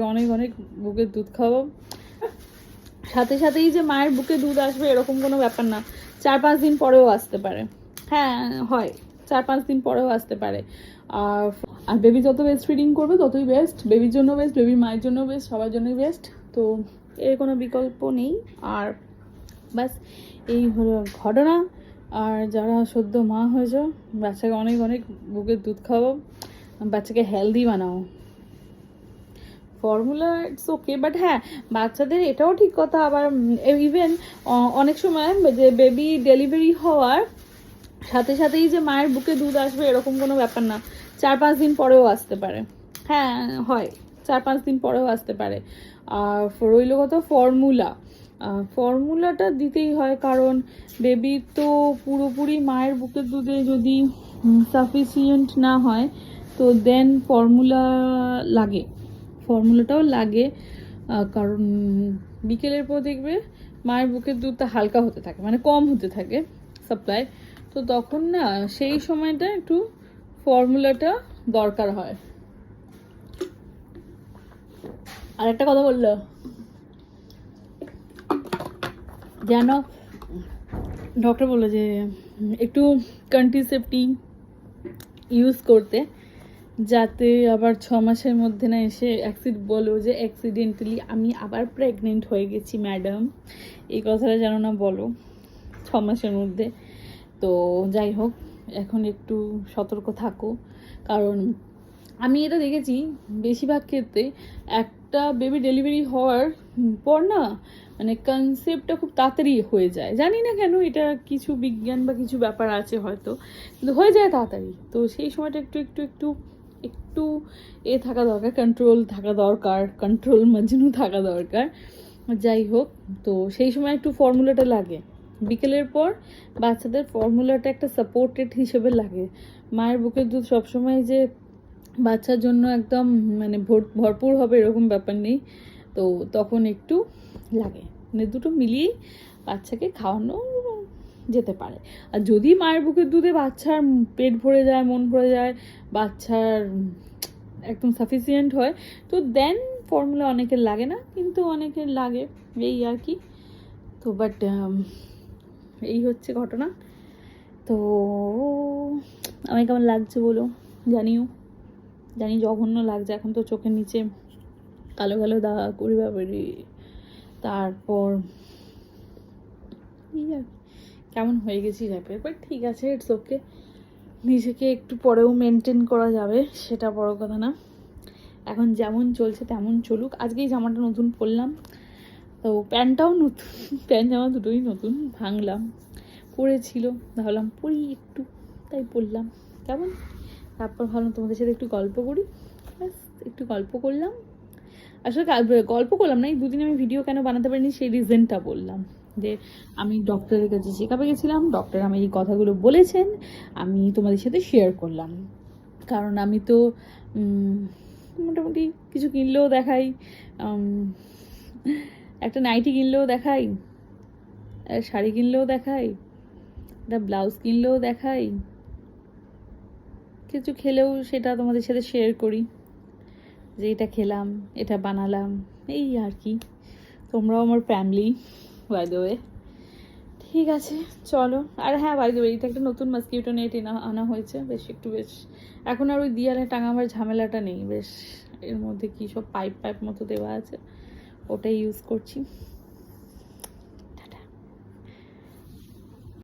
অনেক অনেক বুকের দুধ খাওয়াবো। সাথে সাথেই যে মায়ের বুকে দুধ আসবে এরকম কোনো ব্যাপার না। চার পাঁচ দিন পরেও আসতে পারে। হ্যাঁ হয়। চার পাঁচ দিন পরেও আসতে পারে। আর আর বেবি যত বেস্ট ফিডিং করবে, ততই বেস্ট বেবির জন্য বেস্ট বেবির মায়ের জন্য বেস্ট সবার জন্যই বেস্ট তো, এর কোনো বিকল্প নেই। আর ব্যাস, এই হলো ঘটনা। আর যারা সদ্য মা হয়েছে, বাচ্চাকে অনেক অনেক বুকের দুধ খাওয়াও বাচ্চাকে হেলদি বানাও। ফর্মুলা ইটস ওকে বাট হ্যাঁ বাচ্চাদের এটাও ঠিক কথা, আবার ইভেন অনেক সময় যে বেবি ডেলিভারি হওয়ার সাথে সাথেই যে মায়ের বুকে দুধ আসবে এরকম কোনো ব্যাপার না। চার পাঁচ দিন পরেও আসতে পারে। হ্যাঁ হয়, চার পাঁচ দিন পরেও আসতে পারে। আর রইল কথা ফর্মুলা ফর্মুলাটা দিতেই হয়, কারণ বেবি তো পুরোপুরি মায়ের বুকের দুধে যদি সাফিসিয়েন্ট না হয়, তো দেন ফর্মুলা লাগে। ফর্মুলাটাও লাগে কারণ বিকেলের পর দেখবে মায়ের বুকের দুধটা হালকা হতে থাকে মানে কম হতে থাকে সাপ্লাই তো তখন না সেই সময়টা একটু ফর্মুলাটা দরকার হয়। আর একটা কথা বলল। যেন ডক্টর বলল যে, একটু কন্ট্রিসেপ্টি ইউজ করতে যাতে আবার ছ মাসের মধ্যে না এসে অ্যাক্সিড বলো যে অ্যাক্সিডেন্টালি আমি আবার প্রেগনেন্ট হয়ে গেছি ম্যাডাম এই কথাটা যেন না বলো, ছ মাসের মধ্যে। তো যাই হোক, এখন একটু সতর্ক থাকো। কারণ আমি এটা দেখেছি বেশিরভাগ ক্ষেত্রে একটা বেবি ডেলিভারি হওয়ার পর না মানে কনসেপ্টটা খুব তাড়াতাড়ি হয়ে যায়। জানি না কেন এটা কিছু বিজ্ঞান বা কিছু ব্যাপার আছে হয়তো, কিন্তু হয়ে যায় তাড়াতাড়ি। তো সেই সময়টা একটু একটু একটু একটু এ থাকা দরকার কন্ট্রোল থাকা দরকার কন্ট্রোল মজনু থাকা দরকার। যাই হোক, তো সেই সময় একটু ফর্মুলাটা লাগে। বিকেলের পর বাচ্চাদের ফর্মুলাটা একটা সাপোর্টেড হিসেবে লাগে। মায়ের বুকের দুধ সবসময় যে বাচ্চার জন্য একদম মানে ভর- ভরপুর হবে এরকম ব্যাপার নেই। তো তখন একটু লাগে। মানে দুটো মিলিয়েই বাচ্চাকে খাওয়ানো যেতে পারে। আর যদি মায়ের বুকের দুধে বাচ্চার পেট ভরে যায়, মন ভরে যায়, বাচ্চার একদম সাফিসিয়েন্ট হয়, তো দেন ফর্মুলা অনেকের লাগে না, কিন্তু অনেকের লাগে এই আর কি। তো বাট এই হচ্ছে ঘটনা। তো আমি কেমন লাগছে বলো? জানিও। জানি জঘন্য লাগছে, এখন তো চোখের নিচে কালো কালো দাগ করি বাবারি তারপর এই আর কি। কেমন হয়ে গেছি টাইপের বাট ঠিক আছে ইটস ওকে নিজেকে একটু পরেও মেনটেন করা যাবে, সেটা বড় কথা না। এখন যেমন চলছে তেমন চলুক। আজকে এই জামাটা নতুন পরলাম। তো প্যান্টটাও নতুন, প্যান্ট জামা দুটোই নতুন, ভাঙলাম। পরেছিল, ভাবলাম পরি একটু, তাই পরলাম। কেমন? তারপর ভাবলাম তোমাদের সাথে একটু গল্প করি। ব্যাস, একটু গল্প করলাম। আসলে গল্প করলাম না, এই দুদিন আমি ভিডিও কেন বানাতে পারিনি, সেই রিজনটা বললাম। যে আমি ডক্টরের কাছে চেক আপে গেছিলাম ডক্টর আমি এই কথাগুলো বলেছেন, আমি তোমাদের সাথে শেয়ার করলাম। কারণ আমি তো মোটামুটি কিছু কিনলেও দেখাই একটা নাইটি কিনলেও দেখাই শাড়ি কিনলেও দেখাই, একটা ব্লাউজ কিনলেও দেখাই, কিছু খেলেও সেটা তোমাদের সাথে শেয়ার করি, যে এটা খেলাম, এটা বানালাম, এই আর কি। তোমরাও আমার ফ্যামিলি বাই ওয়ে ঠিক আছে, চলো। আর হ্যাঁ বাই দ্য ওয়ে একটা নতুন মাস্কিউটো নেট এনা, আনা হয়েছে। বেশ, একটু বেশ। এখন আর ওই দিয়ালে টাঙাবার ঝামেলাটা নেই। বেশ, এর মধ্যে কী সব পাইপ পাইপ মতো দেওয়া আছে, ওটাই ইউজ করছি।